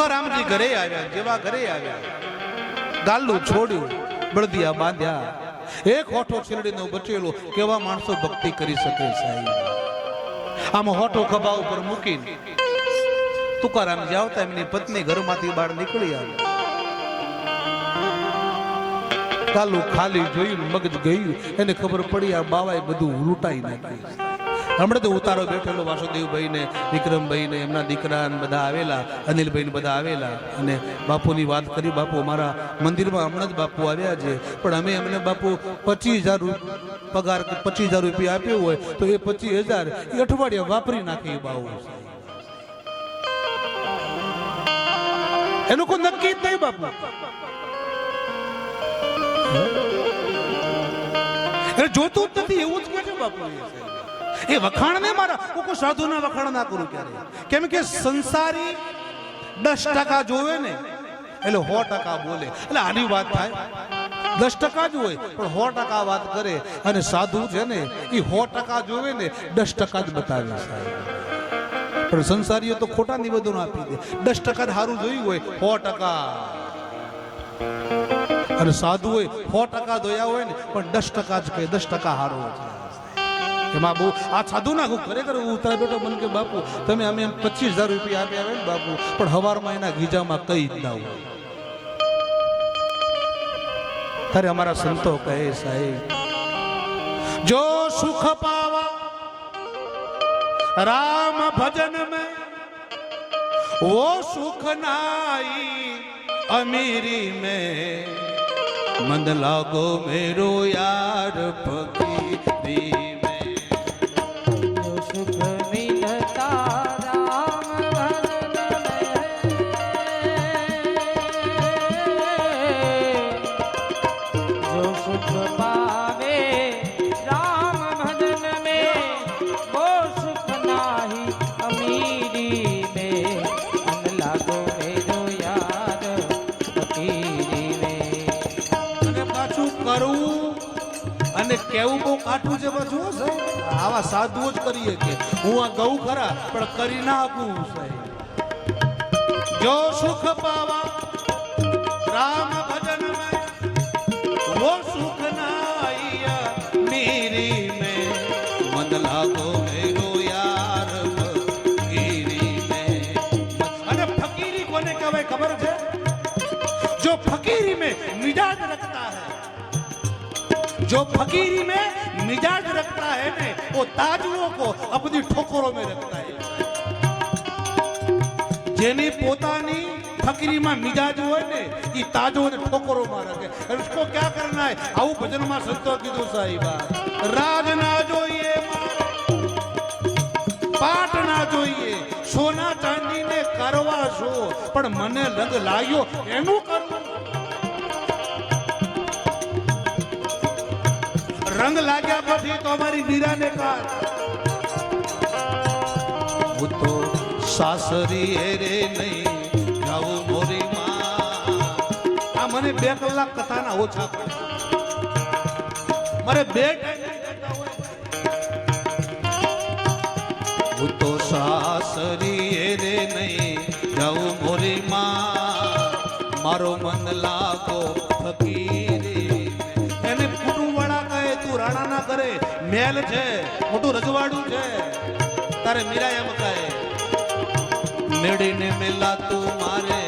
તુકારામજી ઘરે આવ્યા, જેવા ઘરે આવ્યા. ગાલું છોડ્યું, બળદિયા બાંધ્યા. એક હોઠો છેલડીનો બચેલો, કેવા માણસો ભક્તિ કરી શકે સાહેબ. આમ હોઠો ખભા ઉપર મૂકીને તુકારામજી આવતા, એમની પત્ની ઘરમાંથી બહાર નીકળી આવી. કાલું ખાલી જોયું મગજ ગયું, એને ખબર પડી, આ બાવાએ બધું લૂંટાઈ નાખ્યું. હમણાં તો ઉતારો બેઠેલો વાસુદેવભાઈ ને વિક્રમભાઈ ને એમના દીકરા બધા આવેલા અનિલભાઈ ને બધા આવેલા. અને બાપુની વાત કરી, બાપુ અમારા મંદિરમાં હમણાં જ બાપુ આવ્યા છે. પણ અમે એમને બાપુ પચીસ હજાર પગાર પચીસ હજાર રૂપિયા આપ્યો હોય, તો એ પચીસ હજાર એ અઠવાડિયા વાપરી નાખે એ બાવું એનું કોઈ નક્કી જ નહીં બાપુ. જોતું જ નથી, એવું જ કે છે બાપુ એ વખાણ ને મારા. હું કોઈ સાધુના વખાણ ના કરું ક્યારે? કેમ કે સંસારી દસ ટકા જોવે ને, એટલે સો ટકા બોલે. એટલે આની વાત થાય. દસ ટકા જ હોય, પણ સો ટકા વાત કરે. અને સાધુ છે ને, એ સો ટકા જોવે ને, દસ ટકા જ બતાવે પણ સંસારીઓ તો ખોટા નિવેદનો આપી દે. દસ ટકા જ સારું જોયું હોય, સો ટકા. અને સાધુ હોય, સો ટકા જોયા હોય ને, પણ દસ ટકા જ કહે, દસ ટકા હારો એમાં બહુ આ સાધુ ના હું ખરેખર હું ઉતાર બેઠો મને કે બાપુ તમે અમે એમ પચીસ હજાર રૂપિયા આપ્યા આવે ને બાપુ પણ હવારમાં એના ગીજામાં કઈ જ ના હોય ત્યારે અમારા સંતો કહે સાહેબ જો સુખ પાવા રામ ભજન में वो सुख नाई अमीरी में मन लागो मेरो यार फकीरी કેવું બહુ કાઠું છે પાછું જુઓ સાહેબ? આવા સાધુઓ જ કરીએ કે. હું આ ગૌ ખરા, પણ કરી ના આપું, સાહેબ. જો સુખ પાવા, રામ ભજન વો वो जो फकीरी में मिजाज रखता है ने वो ताजुओं को अपनी ठोकरों में रखता है જેની પોતાની ફકીરીમાં મિજાજ હોય ને એ તાજોને ઠોકરોમાં રાખે અને उसको क्या करना है આવું ભજનમાં સંતો કીધું સાહેબા રાજ ના જોઈએ મારે પાટ ના જોઈએ સોના ચાંદીને કરવા છો પણ મને રંગ લાગ્યો એનું કરવું રંગ લાગ્યા પછી તો અમારી મીરાને કાઢ હું તો સાસરી રે નહીં જાઉં મોરી માં. આ મને બે કલાક કથાના ઓછા પડે. મારે બે હું તો સાસરી રે નહીં જાઉં મોરી માં. મારો મન લાગો ફકીરી મેલ છે મોટું રજવાડું છે. તારે મીરા એમ કહે મેળીને મેલા તું મારે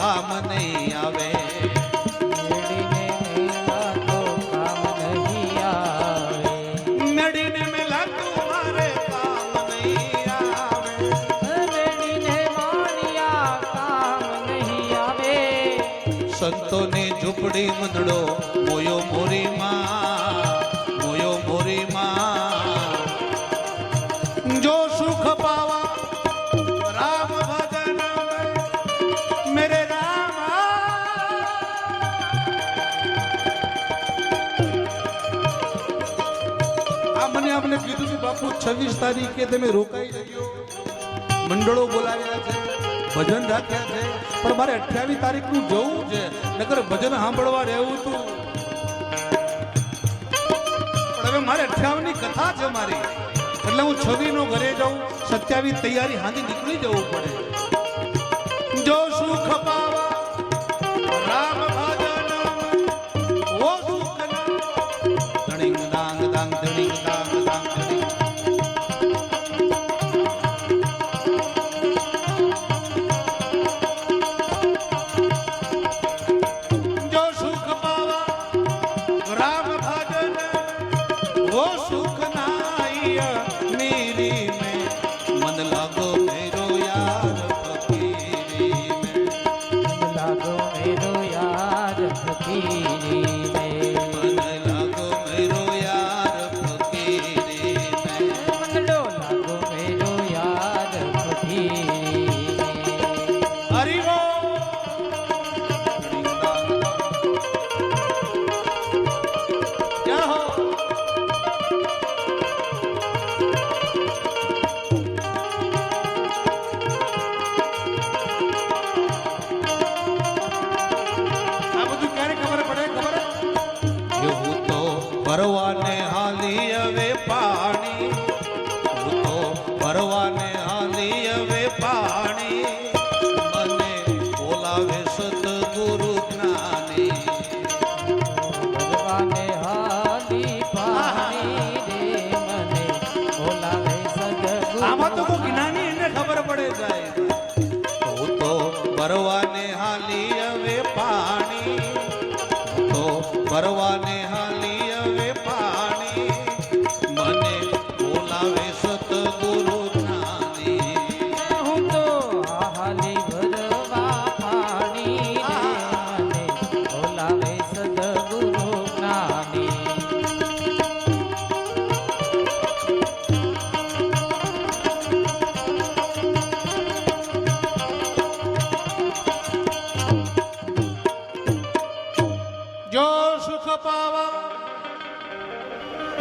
કામ નહીં આવે. સંતોની ઝૂંપડી મંદડો મોયો મોરી માં મને આપણે કીધું છે બાપુ, છવ્વીસ તારીખે તમે રોકાઈ રહ્યો. મંડળો બોલાવ્યા છે, ભજન રાખ્યા છે, પણ મારે અઠ્યાવીસ તારીખનું જવું છે. નકર ભજન સાંભળવા રહેવું પણ હવે મારે અઠ્યાવીસની કથા છે મારી. એટલે હું છવ્વીસ નો ઘરે જાઉં, સત્યાવીસ તૈયારી હાથી નીકળી જવું પડે. જો સુખ પાવા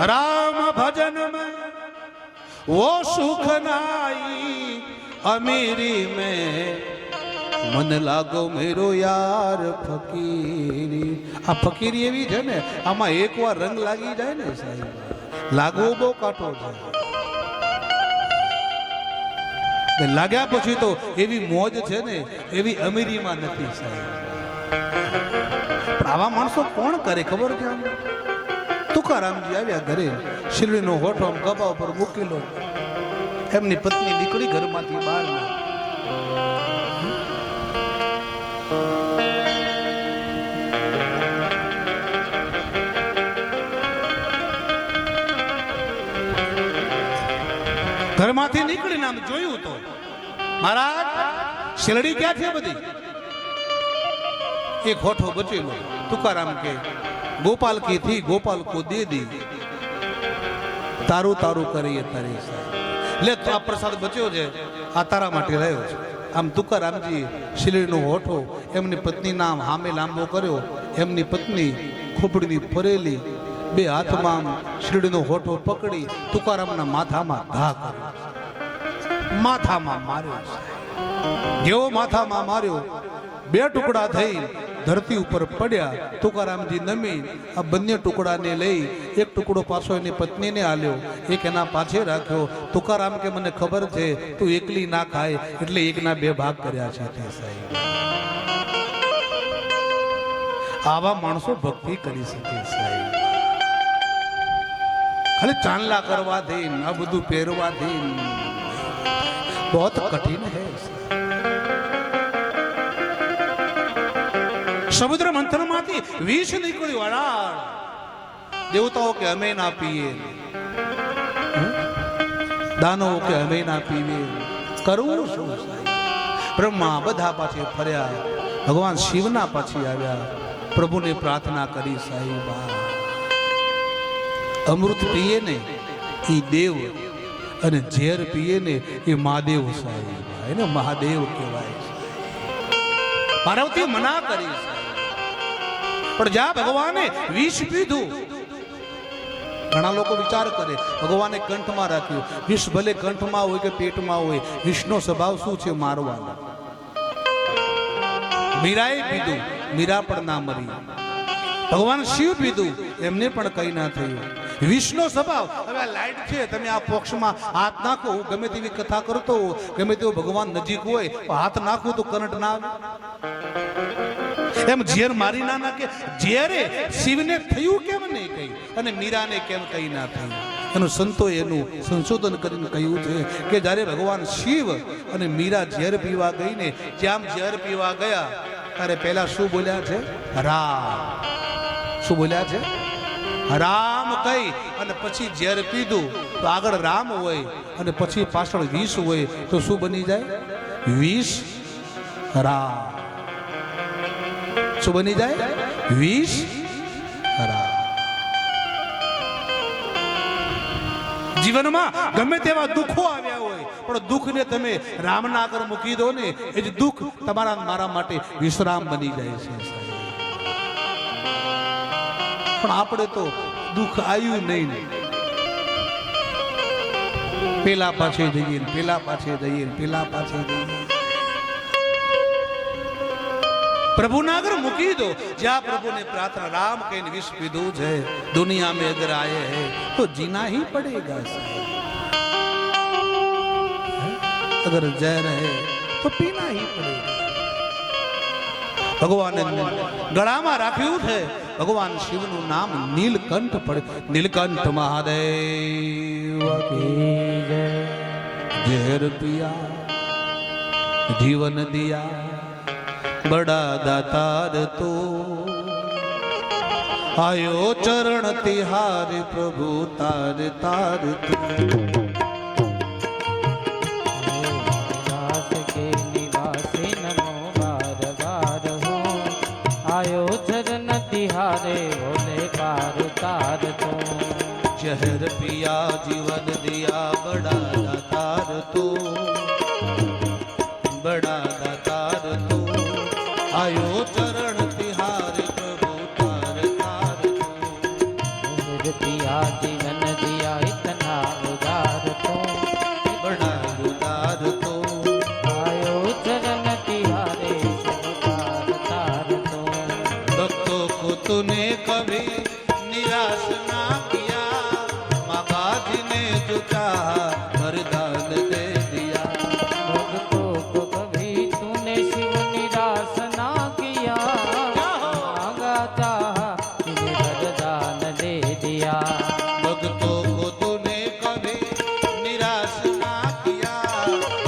રામ ભજન મેં સુખ નાઈ અમીરી મેં. મન લાગો મેરો યાર ફકીરી. આ ફકીરી એવી છે ને, આમાં એકવાર રંગ લાગી જાય ને સાહેબ, લાગવો બહુ કાઠો છે. લાગ્યા પછી તો એવી મોજ છે ને, એવી અમીરીમાં નથી સાહેબ. આવા માણસો કોણ કરે ખબર છે તુકારામજી આવ્યા ઘરે, શિરડીનો હોઠો આમ ગબા ઉપર મૂકેલો. એમની પત્ની નીકળી ઘરમાંથી બહાર ઘરમાંથી નીકળીને આમ જોયું તો, મહારાજ, શેરડી ક્યાં છે બધી? એક હોઠો બચેલો. તુકારામ કે ગોપાલ કી થી ગોપાલ કો દે દી તારું તારું કરીએ તારી લે આ પ્રસાદ બચ્યો છે. આ તારા માટે રહ્યો છે. આમ તુકારામજી શિલીનો હોઠો એમની પત્ની નામ હામે લાંબો કર્યો. એમની પત્ની ખોપડીની ફરેલી બે હાથમાં શિરડીનો હોઠો પકડી તુકારામના માથામાં ઘા કર્યો માથામાં માર્યો જેવો માથામાં માર્યો, બે ટુકડા થઈ ધરતી ઉપર પડ્યા, તુકારામજી નમી, આ બંને ટુકડાને લઈ એક ટુકડો પાછો એની પત્નીને આલ્યો. એક એના પાછે રાખ્યો. તુકારામ કે મને ખબર છે, તું એકલી ના ખાય. એટલે એકના બે ભાગ કર્યા છે તે સાહેબ. આવા માણસો ભક્તિ કરી શકે સાહેબ. ખાલી ચાંદલા કરવાથી આ બધું પહેરવાથી બહુ કઠિન હે સમુદ્ર મંથનમાંથી વિષ નીકળ્યું અડાળ દેવતાઓ કે અમે ના પીએ. દાનો દાનવો કે અમે ના પીએ કરવું શું? બ્રહ્મા બધા પાછી ફર્યા. ભગવાન શિવના પાછી આવ્યા. પ્રભુને પ્રાર્થના કરી, સાહેબ અમૃત પીએ ને એ દેવ અને ઝેર પીએ ને એ મહાદેવ, સાહેબ. એને મહાદેવ કહેવાય. પાર્વતી મના કરી છે પણ જ્યાં ભગવાને વિષ પીધું. ઘણા લોકો વિચાર કરે, ભગવાને કંઠમાં રાખ્યું. વિષ ભલે કંઠમાં હોય કે પેટમાં હોય, વિષનો સ્વભાવ શું છે મારવાનો? મીરાએ પીધું, મીરા પણ ના મરી. ભગવાન શિવ પીધું, એમને પણ કઈ ના થયું. વિષ્ણુ સ્વભાવ, હવે આ લાઈટ છે, તમે આ પક્ષમાં હાથ નાખો, હું ગમે તેવી કથા કરતો ગમે તેવો ભગવાન નજીક હોય હાથ નાખું તો કરંટ ના આવે. એમ ઝેર મારી ના નાખે. જ્યારે શિવને થયું કેમ નહીં કહી અને મીરાને કેમ કહી ના થયું? એનું સંતો એનું સંશોધન કરીને કહ્યું છે કે જ્યારે ભગવાન શિવ અને મીરા ઝેર પીવા ગઈને જ્યાં ઝેર પીવા ગયા ત્યારે પહેલા શું બોલ્યા છે? રામ. શું બોલ્યા છે? રામ કહી અને પછી ઝેર પીધું. તો આગળ રામ હોય અને પછી પાછળ વિષ હોય તો શું બની જાય? વિષ રામ. શું બની જાય? વીસ? જીવનમાં ગમે તેવા દુઃખો આવ્યા હોય, પણ દુઃખને તમે રામના આગળ મૂકી દો ને, એ જ દુઃખ તમારા મારા માટે વિશ્રામ બની જાય છે પણ આપણે તો દુઃખ આવ્યું નહીં ને. પેલા પાછે જઈએ પેલા પાછે જઈએ પેલા પાછે જઈએ प्रभु ने अगर मुकी दो। जहा प्रभु ने प्रार्थना, राम के विश्व विदूज है। दुनिया में अगर आए हैं तो जीना ही पड़ेगा अगर जय रहे तो पीना ही पड़ेगा। भगवान गड़ामा राख्य है। भगवान शिव नु नाम नीलकंठ पड़े, नीलकंठ महादेव जहर पिया, जीवन दिया। બડા દાતાર તો આયો ચરણ તિહારે પ્રભુ તાર તાર તું दास के निवासी नमो बार बार हो आयो चरण तिहारे भोले पार तार तो जहर पिया जीवन दिया बड़ा दातार तो बड़ा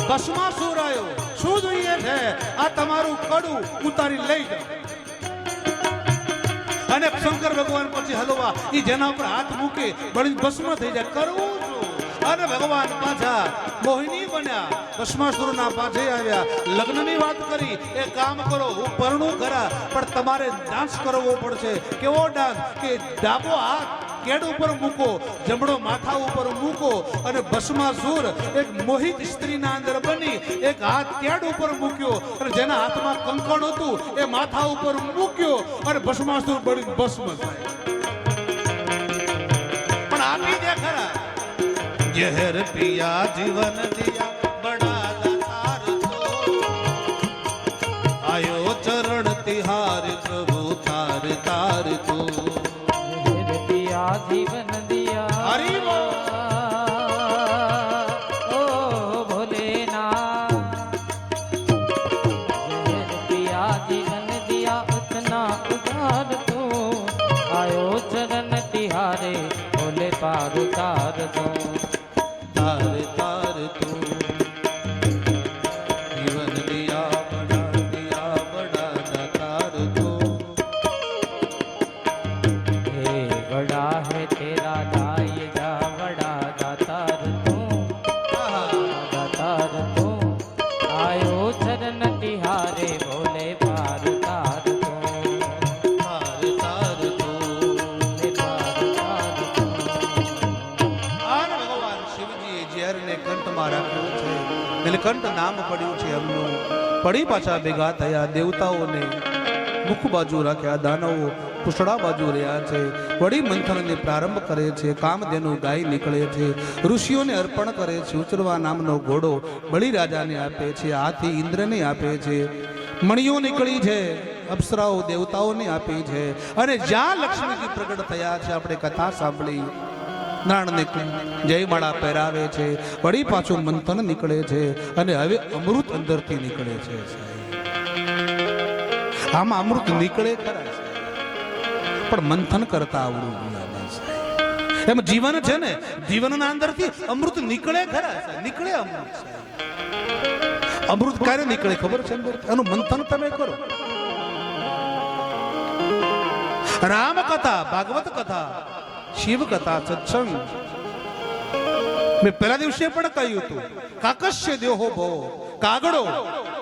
બસમાં શું રહ્યો શું જોઈએ છે આ તમારું કડું ઉતારી લઈ જાઓ અને શંકર ભગવાન પછી હલવા એ જેના ઉપર હાથ મૂકે બળી ભસ્મ થઈ જાય કરવું અને ભગવાન પાછા. મોહિની બન્યા. ભસ્માસુરના પાછે આવ્યા. લગ્નની વાત કરી. એ કામ કરો, હું પરણું ખરા. પણ તમારે ડાન્સ કરવો પડશે. કેવો ડાન્સ? કે ડાબો હાથ કેડ ઉપર મૂકો, જમણો માથા ઉપર મૂકો અને ભસ્માસુર એક મોહિત સ્ત્રીના અંદર બની, એક હાથ કેડ ઉપર મૂક્યો અને જેના હાથમાં કંકણ હતું, એ માથા ઉપર મૂક્યો અને ભસ્માસુર બની ભસ્મ થાય. પણ આપી દે ખરા જહર પિયા જીવન દિયા. પડી પાછા ભેગા થયા, દેવતાઓને મુખ બાજુ રાખ્યા, દાનવો કુશળા બાજુ રહ્યા છે. વળી મંથનને પ્રારંભ કરે છે, કામધેનુ ગાય નીકળે છે. ઋષિઓને અર્પણ કરે છે ઉચરવા નામનો ઘોડો બળી રાજાને આપે છે, હાથી ઇન્દ્રને આપે છે. મણીઓ નીકળી છે, અપ્સરાઓ દેવતાઓને આપી છે. અને જ્યાં લક્ષ્મીજી પ્રગટ થયા છે, આપણે કથા સાંભળી. નાણ નીકળે જયમાળા પહેરાવે છે. વળી પાછું મંથન નીકળે છે અને હવે અમૃત અંદરથી નીકળે છે. આમાં અમૃત નીકળે ખરા પણ મંથન કરતા આવડું એમ જીવન છે ને, જીવનના અંદરથી અમૃત નીકળે ખરા નીકળે અમૃત અમૃત ક્યારે નીકળે ખબર છે એનું મંથન તમે કરો. રામ કથા ભાગવત કથા શિવ કથા સત્સંગ. મેં પહેલા દિવસે પણ કહ્યું હતું, કાકસ્ય દેહો ભો કાગડો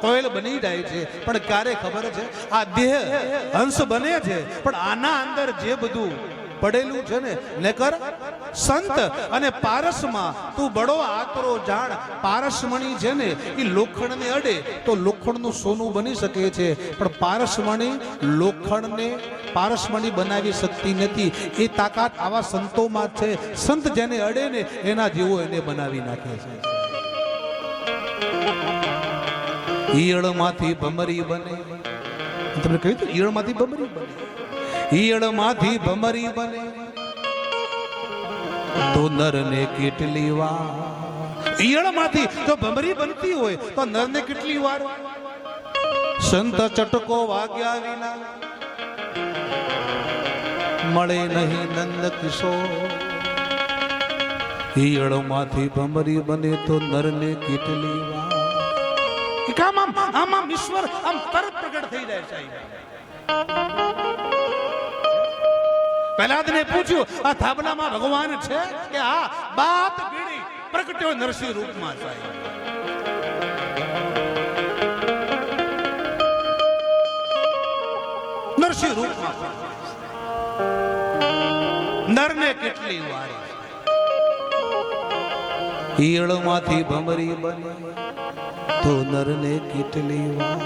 કોયલ બની જાય છે. પણ ક્યારે ખબર છે? આ દેહ હંસ બને છે, પણ આના અંદર જે બધું પડેલું છે ને? નકર સંત અને પારસમાં તું બડો આતરો જાણ, પારસમણી છે ને એ લોખંડને અડે તો લોખંડનું સોનું બની શકે છે. પણ પારસમણી લોખંડને પારસમણી બનાવી શકતી નથી. એ તાકાત આવા સંતોમાં છે. સંત જેને અડે ને, એના જેવો એને બનાવી નાખે છે. ઈયળમાંથી ભમરી બને. તમને કહ્યું ઈયળમાંથી ભમરી બને? ઈયળમાંથી ભમરી બને તો નરને કેટલી વાર? ઈયળમાંથી જો ભમરી બનતી હોય, તો નરને કેટલી વાર? સંત ચટકો વાગ્યા વિના. મળે નહીં નંદ કિશોર. ઈયળમાંથી ભમરી બને તો નરને કેટલી વાર? આમ આમ ઈશ્વર આમ તરત પ્રગટ થઈ જાય સાહેબ. પ્રહલાદને પૂછ્યું, આ થાબલામાં ભગવાન છે? કે આ બાત બીડી પ્રગટ્યો નરસિંહ રૂપમાં સાહેબ. નરસિંહ રૂપમાં નરને કેટલી વાર ઈયળમાંથી ભમરી બને, તો નરને કેટલી વાર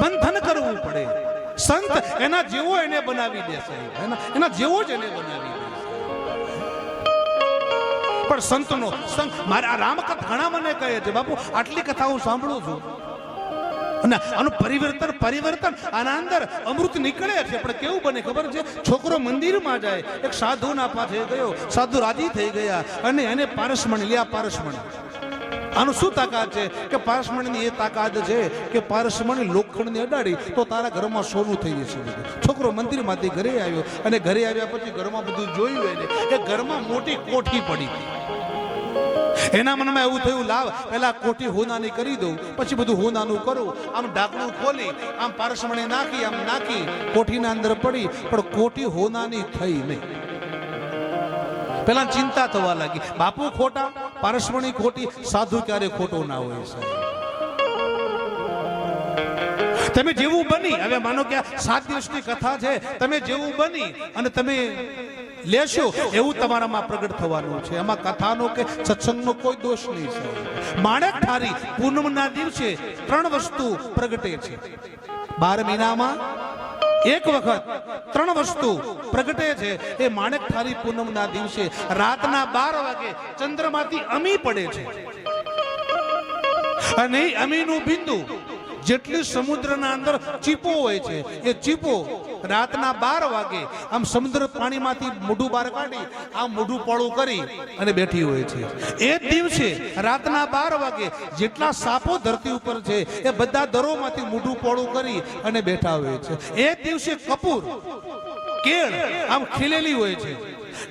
બંધન કરવું પડે? સંત એના જેવો એને બનાવી દે સાહેબ એના જેવો જ એને બનાવી પણ સંતનો સંત, મારે રામકથ ઘણા મને કહે છે, બાપુ, આટલી કથા હું સાંભળું છું. અને આનું પરિવર્તન પરિવર્તન આના અંદર અમૃત નીકળે છે, પણ કેવું બને ખબર છે? છોકરો મંદિરમાં જાય, એક સાધુના પાસે ગયો, સાધુ રાજી થઈ ગયા, અને એને પારસમણ, લ્યા પારસમણી. આનું શું તાકાત છે કે પારસમણીની એ તાકાત છે કે પારસમણી લોખંડને અડાડી તો તારા ઘરમાં સોનું થઈ જશે. છોકરો મંદિરમાંથી ઘરે આવ્યો અને ઘરે આવ્યા પછી ઘરમાં બધું જોયું એને કે ઘરમાં મોટી કોઠી પડી એના મનમાં એવું થયું, લાવ પેલા કોઠી હોનાની કરી દઉં, પછી બધું હોનાનું કરું. આમ ઢાંકણું ખોલી, આમ પારસમણી નાખી, આમ નાખી, કોઠીના અંદર પડી, પણ કોઠી હોનાની થઈ નહીં. પેલા ચિંતા થવા લાગી. બાપુ ખોટા? પારસમણી ખોટી, સાધુ ક્યારે ખોટો ના હોય સાહેબ. તમે જેવું બની, હવે માનો કે સાત દિવસની કથા છે, તમે જેવું બની અને તમે લેશો, એવું તમારામાં પ્રગટ થવાનું છે. એમાં કથાનો કે સત્સંગનો કોઈ દોષ નહીં છે માણેક ઠારી પૂનમના દિવસે ત્રણ વસ્તુ પ્રગટે છે. બાર મહિનામાં એક વખત ત્રણ વસ્તુ પ્રગટે છે. એ માણેક ઠારી પૂનમના દિવસે રાતના બાર વાગે ચંદ્રમાંથી અમી પડે છે. અને અમીનું બિંદુ જેટલી સમુદ્રના અંદર ચીપો હોય છે, એ ચીપો રાતના બાર વાગે આમ સમુદ્ર પાણીમાંથી મોઢું બહાર કાઢી, આમ મોઢું પોળું કરી અને બેઠી હોય છે. એ જ દિવસે રાતના બાર વાગે જેટલા સાપો ધરતી ઉપર છે, એ બધા દરોમાંથી મોઢું પોળું કરી અને બેઠા હોય છે. એ દિવસે કપૂર, કેળ આમ ખીલેલી હોય છે.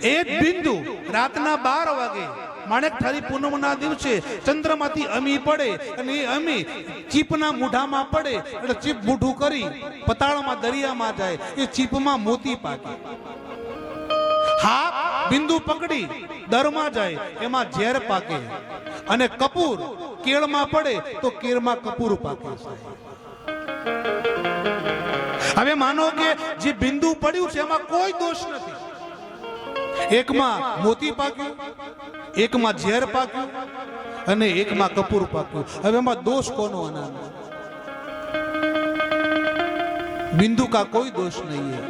એ જ બિંદુ રાતના બાર વાગે માણેક ઠારી પૂનમના દિવસે ચંદ્રમાંથી અમી પડે અને એ અમી ચીપના મૂઢામાં પડે એટલે ચીપ મૂઢું કરી પતાળમાં દરિયામાં જાય, એ ચીપમાં મોતી પાકે. હાથ બિંદુ પકડી, દરમાં જાય, એમાં ઝેર પાકે. અને કપૂર કેળમાં પડે, તો કેળમાં કપૂર પાકે હવે માનો કે જે બિંદુ પડ્યું છે, એમાં કોઈ દોષ નથી. એકમાં મોતી પાક્યું, એકમાં ઝેર પાક્યું અને એકમાં કપૂર પાક્યું. હવે એમાં દોષ કોનો અનાનો બિંદુ કા કોઈ દોષ નહીં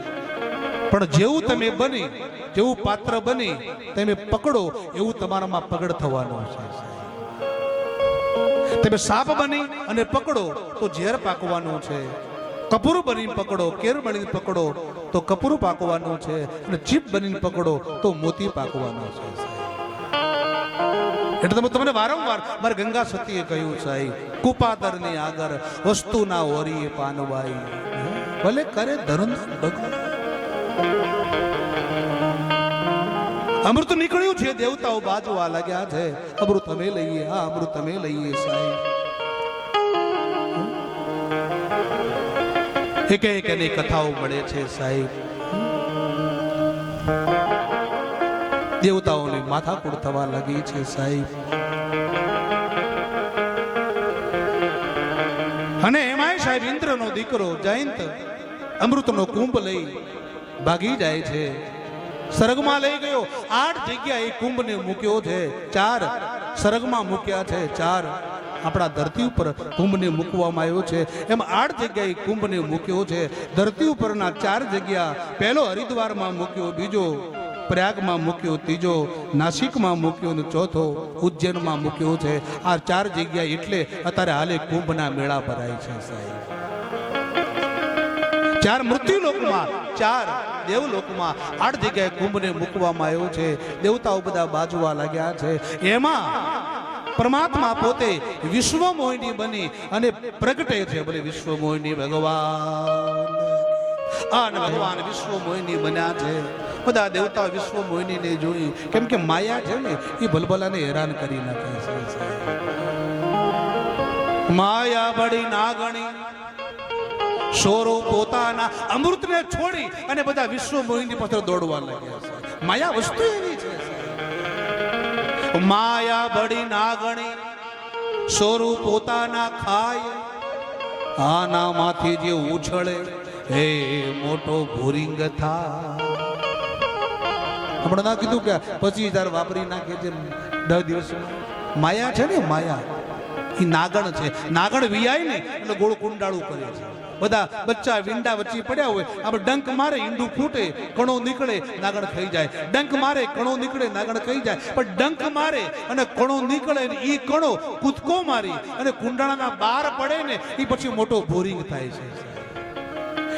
પણ જેવું તમે બની, જેવું પાત્ર બની તમે પકડો, એવું તમારામાં પગડ થવાનું છે તમે સાપ બની અને પકડો, તો ઝેર પાકવાનું છે. કપૂર બની પકડો, કેર બની પકડો તો કપરું પાકવાનું છે અને ચીપ બનીને પકડો તો મોતી પાકવાનો છે એટલે તમે તમને વારંવાર મારે ગંગા સતીએ કહ્યું સાહેબ કુપાતરની આગળ વસ્તુ ના ઓરીએ પાનવાઈ. ભલે કરે ધરમ અમૃત નીકળ્યું છે દેવતાઓ બાજવા લાગ્યા છે. અમૃત અમે લઈએ, હા, અમૃત અમે લઈએ સાહેબ. એક એની કથાઓ મળે છે, સાહેબ. દેવતાઓની માથાકૂટ થવા લાગી છે, સાહેબ. અને એમાંય સાહેબ ઇન્દ્રનો દીકરો જયંત અમૃતનો કુંભ લઈ ભાગી જાય છે. સરગમાં લઈ ગયો. આઠ જગ્યાએ કુંભને મૂક્યો છે. ચાર સરગમાં મૂક્યા છે. ચાર આપણા ધરતી ઉપર કુંભને મૂકવામાં આવ્યો છે. એમ આઠ જગ્યાએ કુંભને મૂક્યો છે. ધરતી ઉપરના ચાર જગ્યા પહેલો હરિદ્વારમાં મૂક્યો, બીજો પ્રયાગમાં મૂક્યો, ત્રીજો નાસિકમાં મૂક્યો અને ચોથો ઉજ્જૈનમાં મૂક્યો છે. આ ચાર જગ્યા એટલે અત્યારે હાલે કુંભના મેળા ભરાય છે સાહેબ. ચાર મૃત્યુલોકમાં, ચાર દેવલોકમાં આઠ જગ્યાએ કુંભને મૂકવામાં આવ્યો છે. દેવતાઓ બધા બાજવા લાગ્યા છે. એમાં પરમાત્મા પોતે વિશ્વ મોહિની બની અને પ્રગટે છે. બોલે વિશ્વ મોહિની ભગવાન. અને ભગવાન વિશ્વ મોહિની બન્યા છે. બધા દેવતા વિશ્વ મોહિનીને જોઈ. કેમ કે માયા છે ને, એ ભલભલાને હેરાન કરી નાખે છે માયા બડી નાગણી, સોરો પોતાના અમૃતને છોડી અને બધા વિશ્વ મોહિની પાછળ દોડવા લાગ્યા છે. માયા વસ્તુ એવી માયા બડી નાગણી સોરું પોતાના ખાય આના માંથી જે ઉછળે હે મોટો ભૂરિંગ થા હમણાં ના કીધું કે પચીસ હજાર વાપરી નાખે છે દસ દિવસમાં. માયા છે ને માયા? એ નાગણ છે. નાગણ વિયાય ને એટલે ગોળ કુંડાળું કરે છે. બધા બચ્ચા વિંડા વચ્ચે પડ્યા હોય. આપણે ડંક મારે ઈંડું ફૂટે, કણો નીકળે, નાગણ ખાઈ જાય. ડંક મારે, કણો નીકળે, નાગણ ખાઈ જાય. પણ ડંક મારે અને કણો નીકળે ને એ કણો કૂદકો મારી અને કુંડાળાના બાર પડે ને એ પછી મોટો બોરિંગ થાય છે.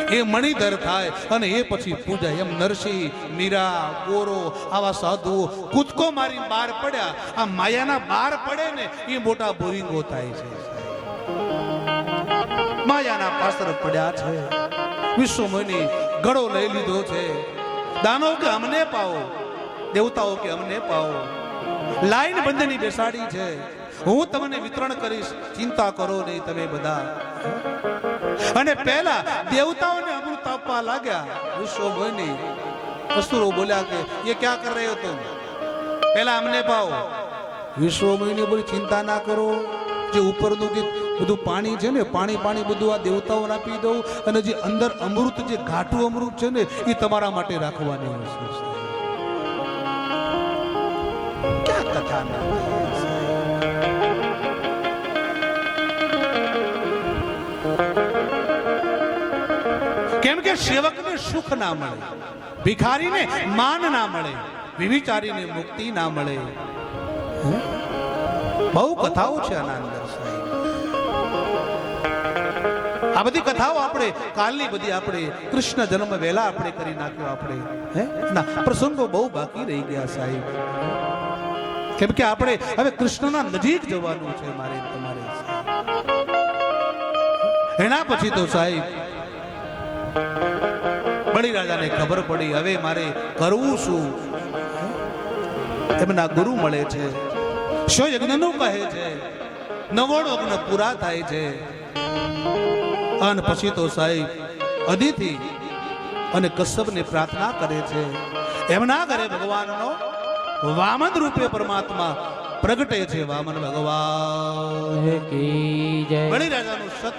એ મણિધર થાય અને એ પછી પૂજા. એમ નરસિંહ, મીરા, ગોરો, આવા સાધુ કૂદકો મારી બહાર પડ્યા. આ માયાના બહાર પડે ને એ મોટા બોરિંગો થાય છે. માયાના પાસર પડ્યા છે. વિશ્વમુનિ ગળો લઈ લીધો છે. દાનો કે અમને પાવો, દેવતાઓ કે અમને પાવો. લાઈન બંધની બેસાડી છે. હું તમને વિતરણ કરીશ, ચિંતા કરો નહીં તમે બધા. અને પહેલા દેવતાઓને અમૃત આપવા લાગ્યા. વિશ્વમુનિ અસુરો બોલ્યા કે, એ ક્યાં કર રહ્યો તું? પહેલા અમને પાવો. વિશ્વમુનિ બોલી, ચિંતા ના કરો. જે ઉપરનું ગીત બધું પાણી છે ને, પાણી પાણી બધું આ દેવતાઓને આપી દઉં અને જે અંદર અમૃત જે ઘાટું અમૃત છે ને, એ તમારા માટે રાખવાની ક્યાં કથા કેમ કે સેવકને સુખ ના મળે, ભિખારીને માન ના મળે, વિવિચારીને મુક્તિ ના મળે. બહુ કથાઓ છે આના અંદર, સાહેબ. આ બધી કથાઓ આપણે કાલની બધી આપણે કૃષ્ણ જન્મ વહેલા આપણે કરી નાખ્યો આપણે. હે? ના, પ્રસંગો બહુ બાકી રહી ગયા સાહેબ. કેમ કે આપણે હવે કૃષ્ણના નજીક જવાનું છે મારે તમારે. એના પછી તો સાહેબ બળી રાજાને ખબર પડી, હવે મારે કરવું શું? એમના ગુરુ મળે છે. શો યજ્ઞનું કહે છે નવોડો પૂરા થાય છે. અને પછી તો સાહેબ અદિતિ અને કશ્યપને પ્રાર્થના કરે છે. એમના ઘરે ભગવાનનો વામન રૂપે પરમાત્મા પ્રગટે છે વામન ભગવાન. બળી રાજાનું સત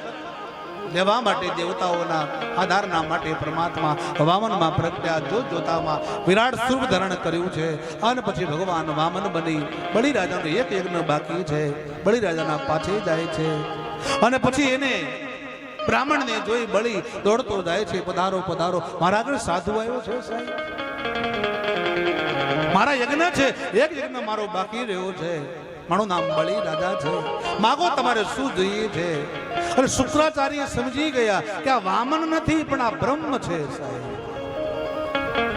લેવા માટે દેવતાઓના આધારના માટે પરમાત્મા વામનમાં પ્રગટ્યા જોત જોતામાં વિરાટ સ્વરૂપ ધારણ કર્યું છે. અને પછી ભગવાન વામન બની બળી રાજાનું એક યજ્ઞ બાકી છે. બળી રાજાના પાછે જાય છે. અને પછી એને બ્રાહ્મણને જોઈ બળી દોડતો જાય છે, પધારો પધારો. મારા આગળ સાધુ આવ્યો છે, સાહેબ. મારા યજ્ઞ છે, એક યજ્ઞ મારો બાકી રહ્યો છે. મારું નામ બળી રાજા છે. માગો તમારે શું જોઈએ છે? અને શુક્રાચાર્ય સમજી ગયા કે આ વામન નથી, પણ આ બ્રહ્મ છે, સાહેબ.